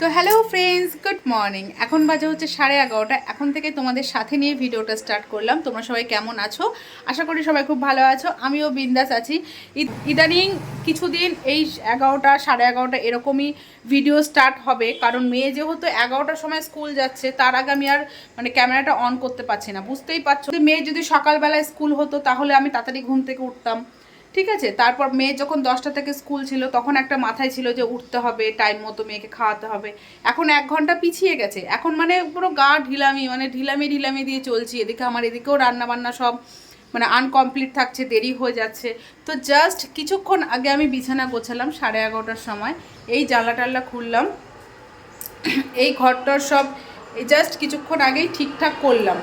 তো hello friends good morning এখন বাজে হচ্ছে সাড়ে এগারোটা। এখন থেকে তোমাদের সাথে নিয়ে ভিডিওটা স্টার্ট করলাম। তোমরা সবাই কেমন আছো? আশা করি সবাই খুব ভালো আছো। আমিও বিন্দাস আছি। ইদানিং কিছুদিন এই এগারোটা, সাড়ে এগারোটা এরকমই ভিডিও স্টার্ট হবে। কারণ মেয়ে যেহেতু এগারোটার সময় স্কুল যাচ্ছে, তার আগে আমি আর মানে ক্যামেরাটা অন করতে পারছি না। বুঝতেই পারছ? মেয়ে যদি সকালবেলায় স্কুল হতো, তাহলে আমি তাড়াতাড়ি ঘুম থেকে উঠতাম। ঠিক আছে? তারপর মেয়ে যখন দশটা থেকে স্কুল ছিল, তখন একটা মাথায় ছিল যে উঠতে হবে টাইম মতো মেয়েকে খাওয়াতে হবে। এখন এক ঘণ্টা পিছিয়ে গেছে। এখন মানে পুরো গা ঢিলামি মানে ঢিলামি ঢিলামি দিয়ে চলছি। এদিকে আমার, এদিকেও রান্না বান্না সব মানে আনকমপ্লিট থাকছে, দেরি হয়ে যাচ্ছে। তো জাস্ট কিছুক্ষণ আগে আমি বিছানা গোছালাম সাড়ে এগারোটার সময়। এই জানলা টাল্লা খুললাম। এই ঘরটার সব এই জাস্ট কিছুক্ষণ আগেই ঠিকঠাক করলাম।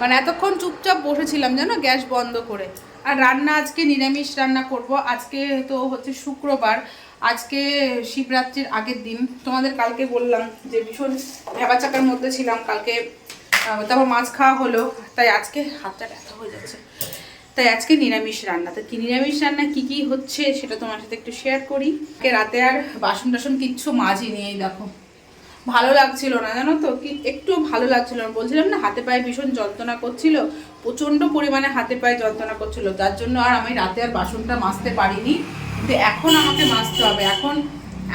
মানে এতক্ষণ চুপচাপ বসেছিলাম, জানো? গ্যাস বন্ধ করে। আর রান্না আজকে, নিরামিষ রান্না করব। আজকে তো হচ্ছে শুক্রবার। আজকে শিবরাত্রির আগের দিন। তোমাদের কালকে বললাম যে ভীষণ ভেবাচাকার মধ্যে ছিলাম। কালকে তারপর মাছ খাওয়া হলো। তাই আজকে হাতটা ব্যথা হয়ে যাচ্ছে। তাই আজকে নিরামিষ রান্না। তো কি নিরামিষ রান্না, কি কি হচ্ছে সেটা তোমার সাথে একটু শেয়ার করি। রাতে আর বাসন টাসন কিচ্ছু মাঝি নিয়েই দেখো। ভালো লাগছিল না, জানো তো? কি একটু ভালো লাগছিল না। বলছিলাম না, হাতে পায়ে ভীষণ যন্ত্রণা করছিল। প্রচণ্ড পরিমাণে হাতে পায়ে যন্ত্রণা করছিল। তার জন্য আর আমি রাতে আর বাসনটা মাজতে পারিনি। কিন্তু এখন আমাকে মাজতে হবে। এখন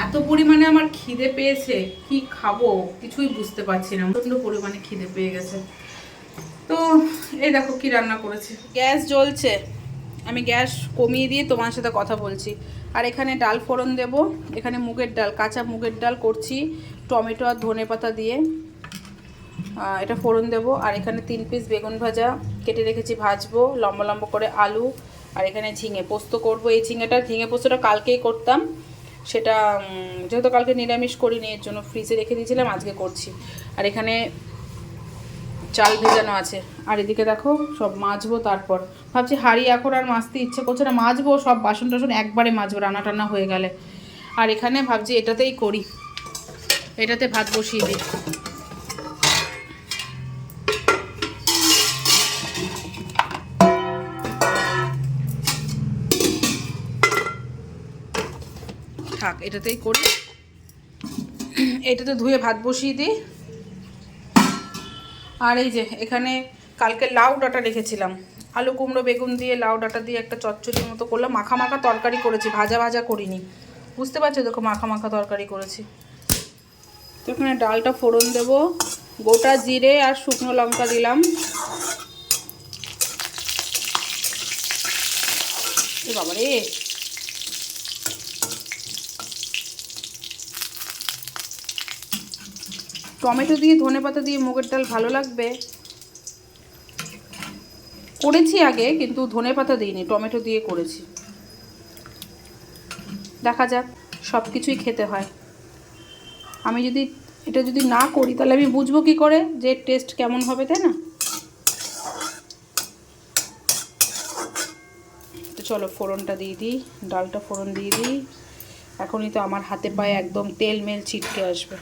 এত পরিমাণে আমার খিদে পেয়েছে, কি খাব কিছুই বুঝতে পারছি না। প্রচণ্ড পরিমাণে খিদে পেয়ে গেছে। তো এই দেখো কি রান্না করেছে। গ্যাস জ্বলছে। আমি গ্যাস কমিয়ে দিয়ে তোমার সাথে কথা বলছি। আর এখানে ডাল ফোড়ন দেব। এখানে মুগের ডাল, কাঁচা মুগের ডাল করছি। টমেটো আর ধনে পাতা দিয়ে। এটা ফোড়ন দেব। আর এখানে তিন পিস বেগুন ভাজা কেটে রেখেছি, ভাজবো, লম্বা লম্বা করে আলু, আর এখানে ঝিঙে পোস্ত করব। এই ঝিঙেটা ঝিঙে পোস্তটা কালকেই করতাম। সেটা যেহেতু কালকে নিরামিষ করিনি, এর জন্য ফ্রিজে রেখে দিয়েছিলাম, আজকে করছি। আর এখানে চাল ভেজানো আছে। আর এদিকে দেখো, সব মাজবো তারপর। ভাবছি হাঁড়ি এখন আর মাজতে ইচ্ছে করছে না, মাজবো, সব বাসন টাসন একবারে মাজবো, রান্না টান্না হয়ে গেলে। আর এখানে ভাবছি এটাতেই করি। এটাতে ভাত বসিয়ে দিই। এটাতেই করি। এটাতে ধুয়ে ভাত বসিয়ে দিই। আর এই যে, এখানে কালকে লাউ ডাঁটা রেখেছিলাম। আলু কুমড়ো, বেগুন দিয়ে লাউ ডাঁটা দিয়ে একটা চচ্চড়ির মতো করলাম। মাখা মাখা তরকারি করেছি, ভাজা ভাজা করিনি। বুঝতে পারছ দেখো, মাখা মাখা তরকারি করেছি। তো এখানে ডালটা ফোড়ন দেব। গোটা জিরে আর শুকনো লঙ্কা দিলাম। বাবা রে টমেটো দিয়ে, ধনে পাতা দিয়ে মুগের ডাল ভালো লাগবে? করেছি আগে, কিন্তু ধনে পাতা দিইনি, টমেটো দিয়ে করেছি। দেখা যাক সব কিছুই খেতে হয়। আমি যদি এটা যদি না করি, তাহলে আমি বুঝব কি করে যে টেস্ট কেমন হবে, তাই না? তো চলো, ফোড়নটা দিয়ে দিই, ডালটা ফোড়ন দিয়ে দিই। এখনই তো আমার হাতে পায়ে একদম তেল মেল ছিটকে আসবে।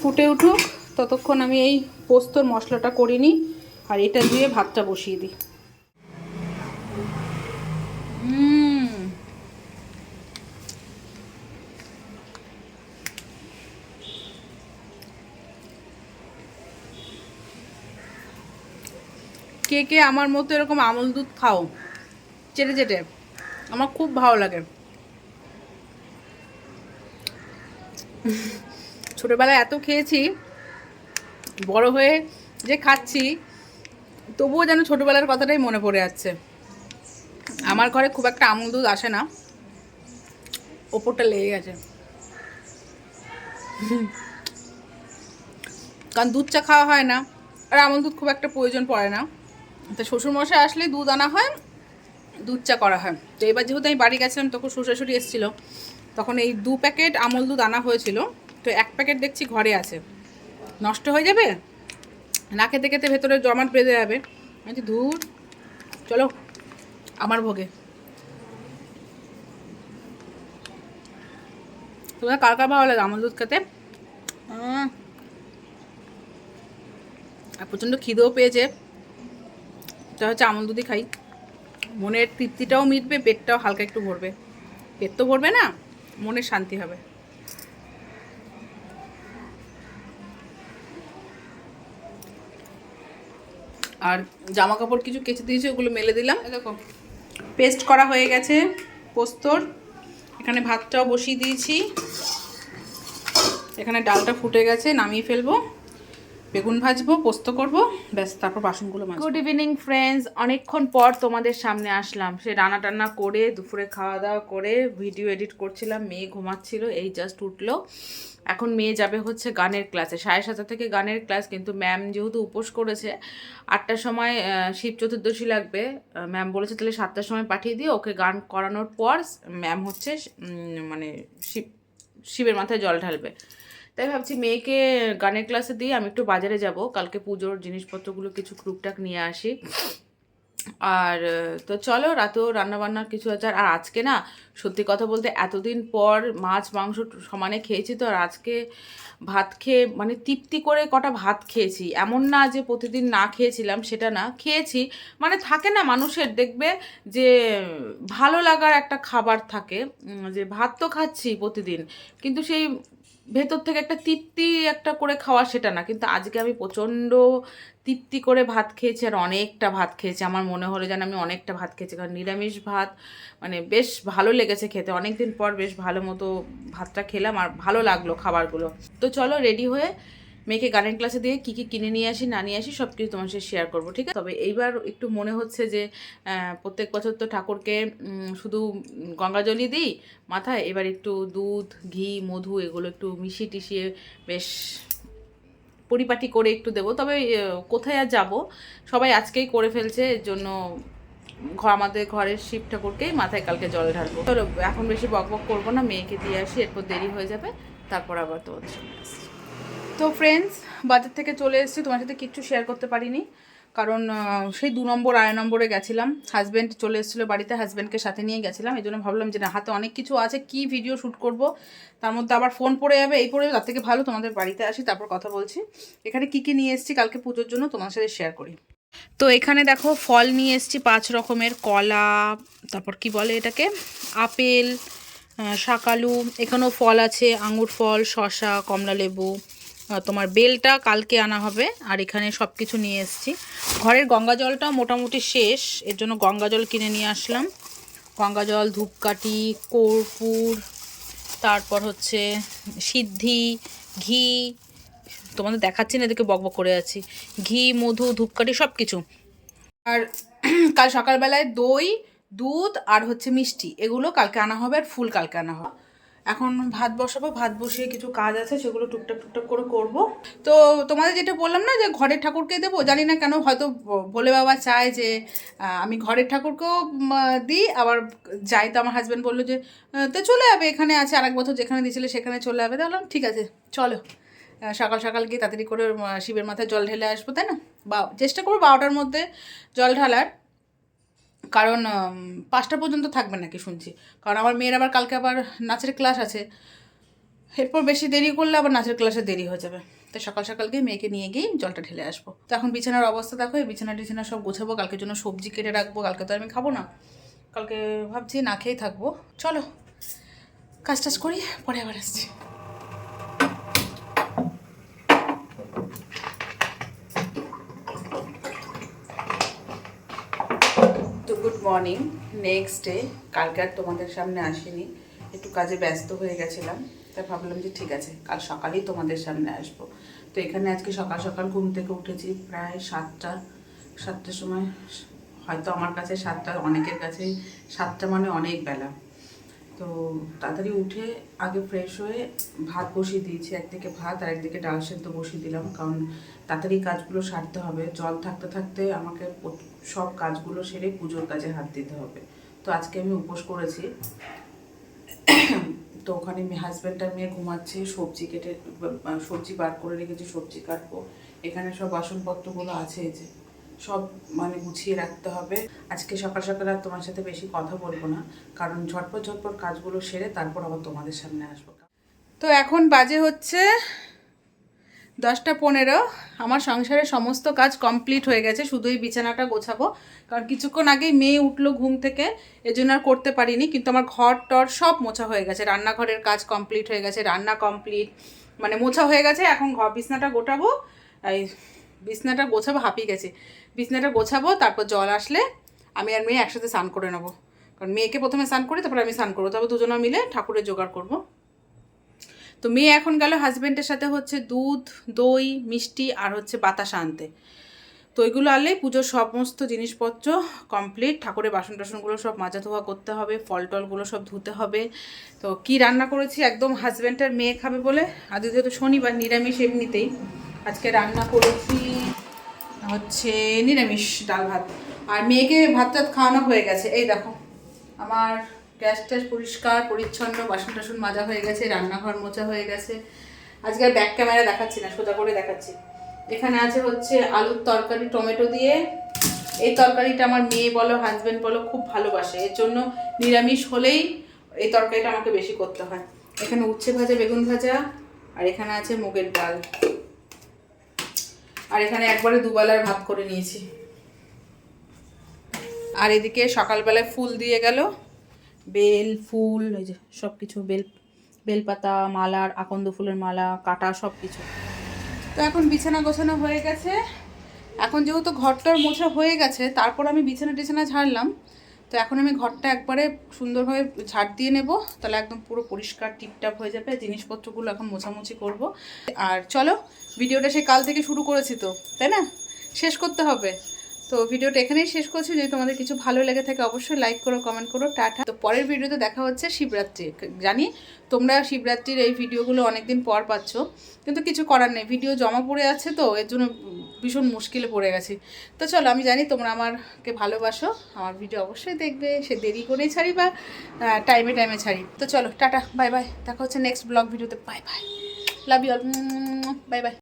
ফুটে উঠুক, ততক্ষণ আমি এই পোস্তর মশলাটা করে নিই আর এটা দিয়ে ভাতটা বসিয়ে দিই। কে কে আমার মতো এরকম আমল দুধ খাও, চেটে চেটে। আমার খুব ভালো লাগে। ছোটোবেলায় এত খেয়েছি, বড় হয়ে যে খাচ্ছি, তবুও যেন ছোটোবেলার কথাটাই মনে পড়ে যাচ্ছে। আমার ঘরে খুব একটা আমুল দুধ আসে না, ওপরটা লেগে গেছে। কারণ দুধ চা খাওয়া হয় না, আর আমুল দুধ খুব একটা প্রয়োজন পড়ে না। তো শ্বশুরমশাই আসলে দুধ আনা হয়, দুধ চা করা হয়। তো এবার যেহেতু আমি বাড়ি গেছিলাম, তখন শ্বশুরশুড়ি এসেছিল, তখন এই দু প্যাকেট আমল দুধ আনা হয়েছিল। তো এক প্যাকেট দেখছি ঘরে আছে। নষ্ট হয়ে যাবে? না খেতে খেতে ভেতরে জমাট বেঁধে যাবে। বলছি, ধুর। চলো আমার ভোগে। তোমার কার কার ভালো লাগে? আমল দুধ খেতে? আর প্রচণ্ড খিদেও পেয়েছে। এটা হচ্ছে আমল দুধই খাই। মনের তৃপ্তিটাও মিটবে পেটটাও হালকা একটু ভরবে। পেট তো ভরবে না মনের শান্তি হবে। আর জামা কাপড় কিছু কেচে দিয়েছে, ওগুলো মেলে দিলাম। দেখো, পেস্ট করা হয়ে গেছে পোস্তর। এখানে ভাতটাও বসিয়ে দিয়েছি। এখানে ডালটা ফুটে গেছে, নামিয়ে ফেলব। বেগুন ভাজবো, পোস্ত করব, ব্যাস, তারপর বাসনগুলো মাজবো। গুড ইভিনিং ফ্রেন্ডস অনেকক্ষণ পর তোমাদের সামনে আসলাম। সে রান্না টান্না করে, দুপুরে খাওয়া দাওয়া করে ভিডিও এডিট করছিলাম, মেয়ে ঘুমাচ্ছিল, এই জাস্ট উঠল। এখন মেয়ে যাবে হচ্ছে গানের ক্লাসে সাড়ে সাতটা থেকে গানের ক্লাস কিন্তু ম্যাম যেহেতু উপোস করেছে, আটটার সময় শিব চতুর্দশী লাগবে। ম্যাম বলেছে তাহলে সাতটার সময় পাঠিয়ে দিয়ে ওকে গান করানোর পর ম্যাম হচ্ছে মানে শিব, শিবের মাথায় জল ঢালবে। তাই ভাবছি মেয়েকে গানের ক্লাসে দিয়ে আমি একটু বাজারে যাব। কালকে পুজোর জিনিসপত্রগুলো কিছু টুকটাক নিয়ে আসি। আর, তো চলো রাতেও রান্না বান্নার কিছু আছে। আর আজকে না, সত্যি কথা বলতে এতদিন পর মাছ, মাংস সমানে খেয়েছি তো, আর আজকে ভাত খেয়ে মানে তৃপ্তি করে কটা ভাত খেয়েছি। এমন না যে প্রতিদিন না খেয়েছিলাম, সেটা না। খেয়েছি মানে থাকে না মানুষের, দেখবে যে ভালো লাগার একটা খাবার থাকে। যে ভাত তো খাচ্ছি প্রতিদিন, কিন্তু সেই ভেতর থেকে একটা তৃপ্তি একটা করে খাওয়া সেটা না। কিন্তু আজকে আমি প্রচণ্ড তৃপ্তি করে ভাত খেয়েছি আর অনেকটা ভাত খেয়েছি। আমার মনে হলো যেন আমি অনেকটা ভাত খেয়েছি। কারণ নিরামিষ ভাত মানে বেশ ভালো লেগেছে খেতে। অনেক দিন পর বেশ ভালো মতো ভাতটা খেলাম আর ভালো লাগল খাবারগুলো। তো চলো রেডি হয়ে মেয়েকে গানের ক্লাসে দিয়ে কী কী কিনে নিয়ে আসি, না নিয়ে আসি সব কিছু তোমার সাথে শেয়ার করব, ঠিক আছে? তবে এইবার একটু মনে হচ্ছে যে প্রত্যেক বছর তো ঠাকুরকে শুধু গঙ্গা জলই দিই মাথায়, এবার একটু দুধ, ঘি, মধু এগুলো একটু মিশিয়ে টিশিয়ে বেশ পরিপাটি করে একটু দেবো। তবে কোথায় আর যাব? সবাই আজকেই করে ফেলছে, এর জন্য ঘর আমাদের ঘরের শিব ঠাকুরকেই মাথায় কালকে জল ঢালবো। এখন বেশি বক বক করব না, মেয়েকে দিয়ে আসি, এরপর দেরি হয়ে যাবে, তারপর আবার তোমাদের সঙ্গে তো ফ্রেন্ডস বাজার থেকে চলে এসেছি। তোমার সাথে কিচ্ছু শেয়ার করতে পারিনি। কারণ সেই দু নম্বর, আড়াই নম্বরে গেছিলাম। হাজব্যান্ড চলে এসেছিল বাড়িতে হাজব্যান্ডকে সাথে নিয়ে গেছিলাম। এই জন্য ভাবলাম যে না, হাতে অনেক কিছু আছে, কি ভিডিও শ্যুট করব? তার মধ্যে আবার ফোন পড়ে যাবে, এই পড়ে তার থেকে ভালো তোমাদের বাড়িতে আসি, তারপর কথা বলছি। এখানে কি কি নিয়ে এসেছি, কালকে পুজোর জন্য তোমার সাথে শেয়ার করি। তো এখানে দেখো, ফল নিয়ে এসেছি, পাঁচ রকমের কলা, তারপর কি বলে এটাকে? আপেল শাকালু এখানেও ফল আছে, আঙুর ফল, শসা কমলা লেবু তোমার বেলটা কালকে আনা হবে, আর এখানে সব কিছু নিয়ে এসেছি। ঘরের গঙ্গা জলটা মোটামুটি শেষ, এর জন্য গঙ্গা জল কিনে নিয়ে আসলাম। গঙ্গা জল ধূপকাঠি, কর্পূর, তারপর হচ্ছে সিদ্ধি, ঘি, তোমাদের দেখাচ্ছি না, এদিকে বকবক করে আছি। ঘি, মধু, ধূপকাঠি সব কিছু আর কাল সকালবেলায় দই, দুধ, আর হচ্ছে মিষ্টি, এগুলো কালকে আনা হবে, আর ফুল কালকে আনা হবে। এখন ভাত বসাবো, ভাত বসিয়ে কিছু কাজ আছে, সেগুলো টুকটাক টুকটাক করে করব। তো তোমাদের যেটা বললাম না যে ঘরের ঠাকুরকে দেবো, জানি না কেন, হয়তো বলে বাবা চায় যে আমি ঘরের ঠাকুরকেও দিই, আবার যাই তো আমার হাজব্যান্ড বলল যে তো চলে যাবে, এখানে আছে, আরেক বছর যেখানে দিয়েছিলে সেখানে চলে যাবে। তাহলে ঠিক আছে, চলো। সকাল সকাল গিয়ে তাড়াতাড়ি করে শিবের মাথায় জল ঢেলে আসব, তাই না? বা, চেষ্টা করব বারোটার মধ্যে জল ঢালার। কারণ পাঁচটা পর্যন্ত থাকবে নাকি শুনছি। কারণ আমার মেয়ের আবার কালকে আবার নাচের ক্লাস আছে। এরপর বেশি দেরি করলে আবার নাচের ক্লাসে দেরি হয়ে যাবে। তো সকাল সকাল গিয়ে মেয়েকে নিয়ে গিয়ে জলটা ঢেলে আসব। তো এখন বিছানার অবস্থা দেখো, এই বিছানা টিছানা সব গোছাবো, কালকের জন্য সবজি কেটে রাখব, কালকে তো আমি খাব না। কালকে ভাবছি না খেয়েই থাকব। চলো, কাজ টাজ করি, পরে আবার আসছি তো গুড মর্নিং নেক্সট ডে কালকে আর তোমাদের সামনে আসিনি, একটু কাজে ব্যস্ত হয়ে গেছিলাম, তাই ভাবলাম যে ঠিক আছে, কাল সকালেই তোমাদের সামনে আসব। তো এখানে আজকে সকাল সকাল ঘুম থেকে উঠেছি, প্রায় সাতটা, সাতটার সময়, হয়তো আমার কাছে সাতটা, অনেকের কাছে সাতটা মানে অনেক বেলা। তো তাড়াতাড়ি উঠে আগে ফ্রেশ হয়ে ভাত বসিয়ে দিয়েছি, একদিকে ভাত আর একদিকে ডাল সেদ্ধ বসিয়ে দিলাম, কারণ তাড়াতাড়ি কাজগুলো সারতে হবে, জল থাকতে থাকতে আমাকে সব কাজগুলো সেরে পুজোর কাজে হাত দিতে হবে। তো আজকে আমি উপোস করেছি। তো ওখানে হাজব্যান্ড আর মেয়ে ঘুমাচ্ছে, সবজি কেটে, সবজি বার করে রেখেছি, সবজি কাটবো। এখানে সব বাসনপত্রগুলো আছে যে, সব মানে গুছিয়ে রাখতে হবে। আজকে সকাল সকাল আর তোমার সাথে বেশি কথা বলব না, কারণ ঝটপট ঝটপট কাজগুলো সেরে তারপর আবার তোমাদের সামনে আসব। তো এখন বাজে হচ্ছে দশটা পনেরো, আমার সংসারের সমস্ত কাজ কমপ্লিট হয়ে গেছে, শুধু এই বিছানাটা গোছাবো। কারণ কিছুক্ষণ আগেই মেয়ে উঠল ঘুম থেকে, এজন্য আর করতে পারিনি, কিন্তু আমার ঘর টর সব মোছা হয়ে গেছে। রান্নাঘরের কাজ কমপ্লিট হয়ে গেছে, রান্না কমপ্লিট মানে মোছা হয়ে গেছে, এখন ঘর বিছনাটা গোটাবো, এই বিছনাটা গোছাবো, হাঁপিয়ে গেছে। বিছনাটা গোছাবো, তারপর জল আসলে আমি আর মেয়ে একসাথে স্নান করে নেব। কারণ মেয়েকে প্রথমে স্নান করি, তারপর আমি স্নান করব, তারপর দুজনে মিলে ঠাকুরের জোগাড় করব। তো মেয়ে এখন গেল হাজব্যান্ডের সাথে হচ্ছে দুধ, দই, মিষ্টি আর হচ্ছে বাতাসা আনতে। তো ওইগুলো আনলে পুজোর সমস্ত জিনিসপত্র কমপ্লিট ঠাকুরের বাসন টাসনগুলো সব মাজা ধোয়া করতে হবে, ফল টলগুলো সব ধুতে হবে। তো কি রান্না করেছি? একদম হাজব্যান্ডের মেয়ে খাবে বলে। আজ যেহেতু শনিবার, নিরামিষ এমনিতেই। আজকে রান্না করেছি হচ্ছে নিরামিষ ডাল ভাত। আর মেয়েকে ভাত টাত খাওয়ানো হয়ে গেছে। এই দেখো, আমার গ্যাস ট্যাস পরিষ্কার, পরিচ্ছন্ন, বাসন টাসন মাজা হয়ে গেছে, রান্নাঘর মোছা হয়ে গেছে। আজকে আর ব্যাক ক্যামেরা দেখাচ্ছি না, সোজা করে দেখাচ্ছি। এখানে আছে হচ্ছে আলুর তরকারি, টমেটো দিয়ে। এই তরকারিটা আমার মেয়ে বলো হাজব্যান্ড বলো খুব ভালোবাসে। এর জন্য নিরামিষ হলেই এই তরকারিটা আমাকে বেশি করতে হয়। এখানে উচ্ছে ভাজা, বেগুন ভাজা, আর এখানে আছে মুগের ডাল। আর এখানে একবারে দুবেলার ভাত করে নিয়েছি। আর এদিকে সকালবেলায় ফুল দিয়ে গেল। বেল, ফুল, এই যে সব কিছু বেল, বেলপাতা, মালার, আকন্দ ফুলের মালা, কাটা সব কিছু তো এখন বিছানা গোছানো হয়ে গেছে। এখন যেহেতু ঘরটার মোছা হয়ে গেছে, তারপর আমি বিছানা টিছানা ঝাড়লাম। তো এখন আমি ঘরটা একবারে সুন্দরভাবে ঝাড় দিয়ে নেব। তাহলে একদম পুরো পরিষ্কার, টিপটাপ হয়ে যাবে। জিনিসপত্রগুলো এখন মোছামুছি করব। আর চলো, ভিডিওটা সে কাল থেকে শুরু করেছি তো, তাই না? শেষ করতে হবে। তো ভিডিওটা এখানেই শেষ করছি। যদি তোমাদের কিছু ভালো লেগে থাকে, অবশ্যই লাইক করো কমেন্ট করো, টাটা। তো পরের ভিডিওতে দেখা হচ্ছে শিবরাত্রি। জানি তোমরা শিবরাত্রির এই ভিডিওগুলো অনেকদিন পর পাচ্ছ, কিন্তু কিছু করার নেই। ভিডিও জমা পড়ে আছে তো, এর জন্য ভীষণ মুশকিলে পড়ে গেছি। তো চলো, আমি জানি তোমরা আমারকে ভালোবাসো। আমার ভিডিও অবশ্যই দেখবে। সে দেরি করেই ছাড়ি বা টাইমে টাইমে ছাড়ি। তো চলো, টাটা বাই বাই দেখা হচ্ছে নেক্সট ব্লগ ভিডিওতে। Bye bye love you all bye bye